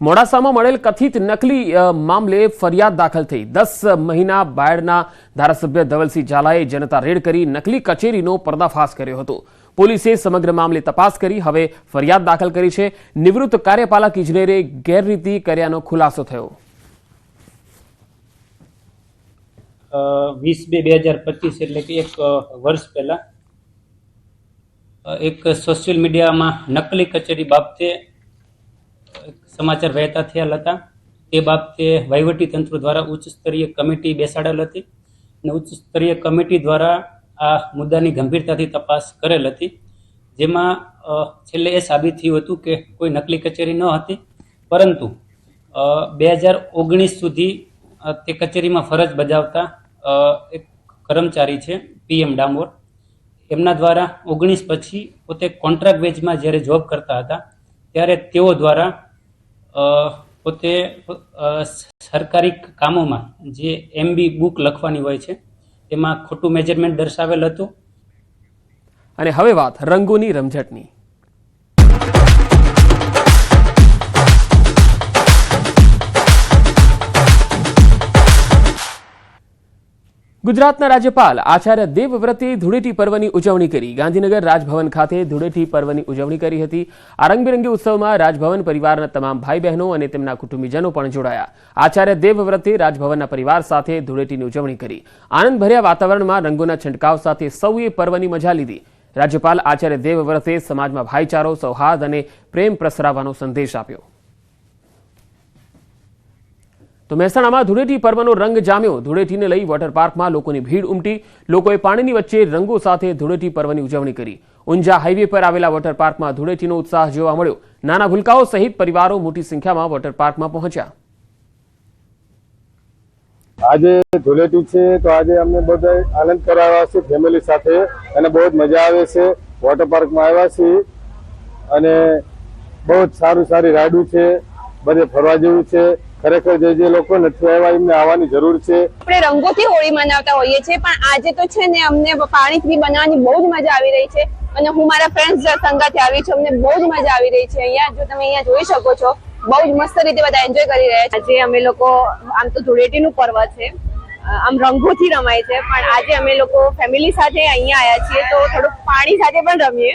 મોડાસામાં મળેલ કથિત નકલી મામલે ફરિયાદ દાખલ થઈ. દસ મહિના બાયડના ધારાસભ્ય ધવલસિંહ ઝાલાએ જનતા રેડ કરી નકલી કચેરીનો પર્દાફાશ કર્યો હતો. પોલીસે સમગ્ર મામલે તપાસ કરી, હવે ફરિયાદ દાખલ કરી છે. નિવૃત્ત કાર્યપાલક ઇજનેરે ગેરરીતિ કર્યાનો ખુલાસો થયો. વીસ બે બે હજાર પચીસ એટલે કે એક વર્ષ પહેલા એક સોશિયલ મીડિયામાં નકલી કચેરી બાબતે સમાચાર વહેતા થયેલ હતા. તે બાબતે વહીવટી તંત્ર દ્વારા ઉચ્ચ સ્તરીય કમિટી બેસાડેલ હતી અને ઉચ્ચ સ્તરીય કમિટી દ્વારા આ મુદ્દાની ગંભીરતાથી તપાસ કરેલ હતી. જેમાં છેલ્લે એ સાબિત થયું હતું કે કોઈ નકલી કચેરી ન હતી. પરંતુ બે હજાર ઓગણીસ સુધી તે કચેરીમાં ફરજ બજાવતા એક કર્મચારી છે પીએમ ડામોર. એમના દ્વારા ઓગણીસ પછી પોતે કોન્ટ્રાક્ટ બેઝમાં જ્યારે જોબ કરતા હતા, ત્યારે તેઓ દ્વારા પોતે સરકારી કામોમાં જે એમબી બુક લખવાની હોય છે એમાં ખોટું મેજરમેન્ટ દર્શાવેલ હતું. અને હવે વાત રંગોની રમઝટની. ગુજરાતના રાજ્યપાલ આચાર્ય દેવવ્રતે ધૂળેટી પર્વની ઉજવણી કરી. ગાંધીનગર રાજભવન ખાતે ધૂળેટી પર્વની ઉજવણી કરી હતી. આ રંગબેરંગી ઉત્સવમાં રાજભવન પરિવારના તમામ ભાઈ બહેનો અને તેમના કુટુંબીજનો પણ જોડાયા. આચાર્ય દેવવ્રતે રાજભવનના પરિવાર સાથે ધૂળેટીની ઉજવણી કરી. આનંદભર્યા વાતાવરણમાં રંગોના છંટકાવ સાથે સૌએ પર્વની મજા લીધી. રાજ્યપાલ આચાર્ય દેવવ્રતે સમાજમાં ભાઈચારો, સૌહાર્દ અને પ્રેમ પ્રસરાવવાનો સંદેશ આપ્યો. તો મહેસાણામાં ધૂળેટી પર્વનો રંગ જામ્યો. ધૂળેટીને લઈ વોટર પાર્કમાં લોકોની ભીડ ઉમટી. લોકોએ પાણીની વચ્ચે રંગો સાથે ધૂળેટી પર્વની ઉજવણી કરી. ઊંઝા હાઈવે પર આવેલા વોટર પાર્કમાં ધૂળેટીનો ઉત્સાહ જોવા મળ્યો. નાના ભૂલકાઓ સહિત પરિવારો મોટી સંખ્યામાં વોટર પાર્કમાં પહોંચ્યા. આજે ધૂળેટી છે તો આજે અમને બધા આનંદ કરાવ્યા છે ફેમિલી સાથે. અને બહુ જ મજા આવે છે. વોટર પાર્કમાં આવ્યા છીએ. અને બહુ જ સારું સારી રાઈડું છે. બધે ફરવા જેવું છે. ખરેખર જે જે લોકો આવવાની જરૂર છે. આપણે રંગોથી હોળી મનાવતા હોઈએ છીએ, પણ આજે તો છે ને અમને પાણીથી બનાવવાની બહુ જ મજા આવી રહી છે. અને હું મારા ફ્રેન્ડ્સ સંગાથી આવી છું, અમને બહુ જ મજા આવી રહી છે. અહીંયા જો તમે અહીંયા જોઈ શકો છો, બહુ જ મસ્ત રીતે બધા એન્જોય કરી રહ્યા છે. આજે અમે લોકો, આમ તો ધૂળેટીનું પર્વ છે, આમ આમ રંગોથી રમાય છે, પણ આજે અમે લોકો ફેમિલી સાથે અહીંયા આવ્યા છીએ, તો થોડુંક પાણી સાથે પણ રમીએ.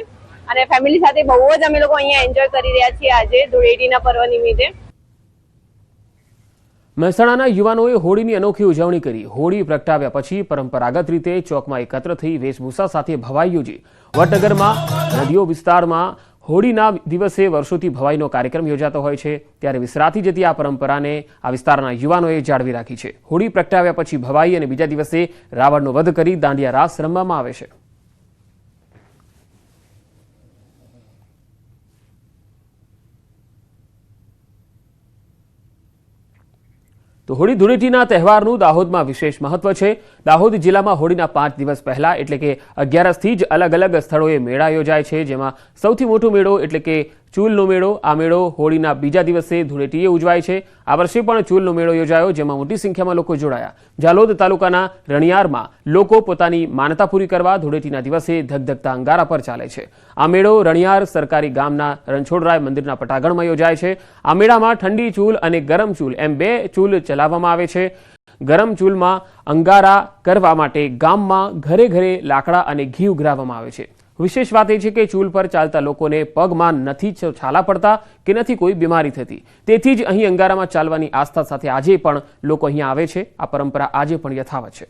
અને ફેમિલી સાથે બહુ જ અમે લોકો અહીંયા એન્જોય કરી રહ્યા છીએ આજે ધૂળેટીના પર્વ નિમિત્તે. મહેસાણાના યુવાનોએ હોળીની અનોખી ઉજવણી કરી. હોળી પ્રગટાવ્યા પછી પરંપરાગત રીતે ચોકમાં એકત્ર થઈ વેશભૂષા સાથે ભવાઈ યોજી. વડનગરમાં, નદીઓ વિસ્તારમાં હોળીના દિવસે વર્ષોથી ભવાઈનો કાર્યક્રમ યોજાતો હોય છે. ત્યારે વિસરાતી જતી આ પરંપરાને આ વિસ્તારના યુવાનોએ જાળવી રાખી છે. હોળી પ્રગટાવ્યા પછી ભવાઈ અને બીજા દિવસે રાવણનો વધ કરી દાંડિયા રાસ રમવામાં આવે છે. તો હોળી ધૂળેટીના તહેવારનું દાહોદમાં વિશેષ મહત્વ છે. દાહોદ જિલ્લામાં હોળીના પાંચ દિવસ પહેલા એટલે કે અગિયારસથી જ અલગ અલગ સ્થળોએ મેળા યોજાય છે, જેમાં સૌથી મોટો મેળો એટલે કે ચૂલનો મેળો, આ મેળો હોળીના બીજા દિવસે ધૂળેટીએ ઉજવાય છે. આ વર્ષે પણ ચૂલનો મેળો યોજાયો, જેમાં મોટી સંખ્યામાં લોકો જોડાયા. જાલોદ તાલુકાના રણિયારમાં લોકો પોતાની માનતા પૂરી કરવા ધૂળેટીના દિવસે ધગધગતા અંગારા પર ચાલે છે. આ મેળો રણિયાર સરકારી ગામના રણછોડરાય મંદિરના પટાગણમાં યોજાય છે. આ મેળામાં ઠંડી ચૂલ અને ગરમ ચૂલ એમ બે ચૂલ ચલાવવામાં આવે છે. ગરમ ચૂલમાં અંગારા કરવા માટે ગામમાં ઘરે ઘરે લાકડા અને ઘી ઉઘરાવવામાં આવે છે. વિશેષ વાત એ છે કે ચૂલ પર ચાલતા લોકોને પગમાં નથી છાલા પડતા કે નથી કોઈ બીમારી થતી. તેથી જ અહીં અંગારામાં ચાલવાની આસ્થા સાથે આજે પણ લોકો અહીંયા આવે છે. આ પરંપરા આજે પણ યથાવત છે.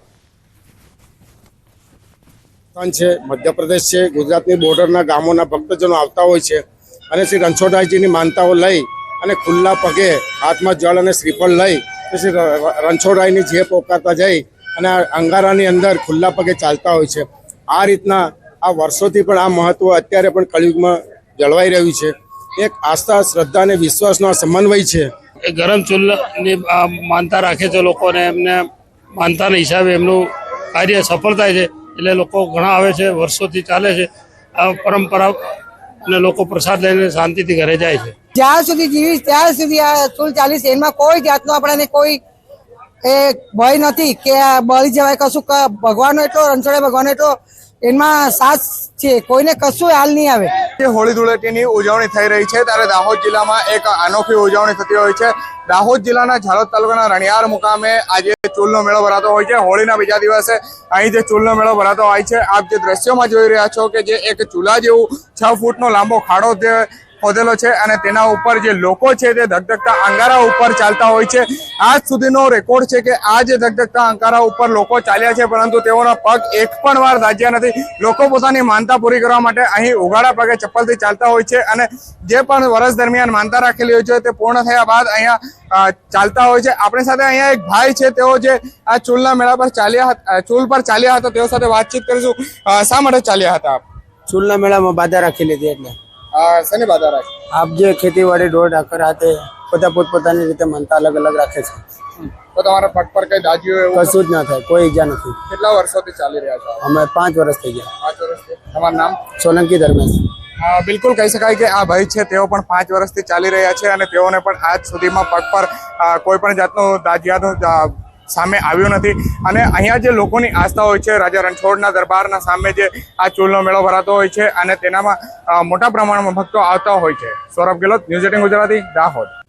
છે, મધ્યપ્રદેશ છે, ગુજરાતની બોર્ડરના ગામોના ભક્તજનો આવતા હોય છે અને શ્રી રણછોડરાયજીની માનતાઓ લઈ અને ખુલ્લા પગે હાથમાં જળ અને શ્રીફળ લઈ શ્રી રણછોડરાયની જે પોકારતા જઈ અને અંગારાની અંદર ખુલ્લા પગે ચાલતા હોય છે. આ રીતના આ વર્ષોથી પણ આ મહત્વ અત્યારે પણ કળિયુગમાં જળવાઈ રહ્યું છે. એક આસ્થા શ્રદ્ધા અને વિશ્વાસનો આ સમન્વય છે. એ ગરમ ચૂલની માનતા રાખે છે લોકોને એમને માનતાના હિસાબે એમનું કાર્ય સફળ થાય છે. એટલે લોકો ઘણા આવે છે વર્ષોથી ચાલે છે. આ પરંપરા અને લોકો પ્રસાદ લઈને શાંતિથી ઘરે જાય છે. જ્યાં સુધી જીવીશ ત્યાં સુધી આ ચૂલ ચાલીશ એમાં કોઈ જાતનો આપણને કોઈ એ ભય નથી કે આ બળી જવાય. કશું ભગવાન ભગવાનનો એટલો રણછોડે ભગવાન એટલો એમાં સાસ છે, કોઈને કશું હાલ નહીં આવે. હોળી ધૂળેટીની ઉજવણી થઈ રહી છે ત્યારે દાહોદ જિલ્લામાં એક અનોખી ઉજવણી થતી હોય છે. દાહોદ જિલ્લાના ઝાલોદ તાલુકાના રણિયાર મુકામે આજે ચૂલનો મેળો ભરાતો હોય છે. હોળીના બીજા દિવસે અહીં જે ચૂલનો મેળો ભરાતો હોય છે, આપ જે દ્રશ્યોમાં જોઈ રહ્યા છો કે જે એક ચૂલા જેવું છ ફૂટનો લાંબો ખાડો જે ખોદેલો છે અને તેના ઉપર જે લોકો છે તે ધગધગતા અંગારા ઉપર ચાલતા હોય છે. આજ સુધીનો રેકોર્ડ છે કે આ જે ધગધગતા અંગારા ઉપર લોકો ચાલ્યા છે, પરંતુ તેઓના પગ એક પણ વાર દાજ્યા નથી. લોકો પોતાની માનતા પૂરી કરવા માટે અહીં ઉઘાડા પગે ચપ્પલથી ચાલતા હોય છે અને જે પણ વર્ષ દરમિયાન માનતા રાખેલી હોય છે તે પૂર્ણ થયા બાદ અહીંયા ચાલતા હોય છે. આપણી સાથે અહીંયા એક ભાઈ છે, તેઓ જે આ ચૂલના મેળા પર ચાલ્યા ચૂલ પર ચાલ્યા હતા, તેઓ સાથે વાતચીત કરીશું. શા માટે ચાલ્યા હતા આપ? ચૂલના મેળામાં બાધા રાખી લીધી એટલે. શેની બાધા રાખે? આપ જે ખેતીવાડી ઢોર ઢાકર હાથે બધા પોતપોતાની રીતે મનતા અલગ અલગ રાખે છે. તો તમારા પગ પર કઈ દાજ્યું એવું કશું જ ના થાય કોઈ ઈજા નથી. કેટલા વર્ષોથી ચાલી રહ્યા છો? અમે પાંચ વર્ષ થઈ ગયા. પાંચ વર્ષથી. તમારું નામ? સોલંકી ધર્મેશ. બિલકુલ કહી શકાય કે આ ભાઈ છે તેઓ પણ પાંચ વર્ષથી ચાલી રહ્યા છે અને તેઓને પણ આજ સુધીમાં પગ પર કોઈ પણ જાતનું દાજિયાત અ, સામે આવ્યું નથી. અને અહીંયા જે લોકોની આસ્થા હોય છે, રાજા રણછોડના દરબારના સામે જે આ ચૂલનો મેળો ભરાતો હોય છે અને તેનામાં મોટા પ્રમાણમાં ભક્તો આવતા હોય છે. Saurabh Gehlot news eighteen Gujarati, Dahod.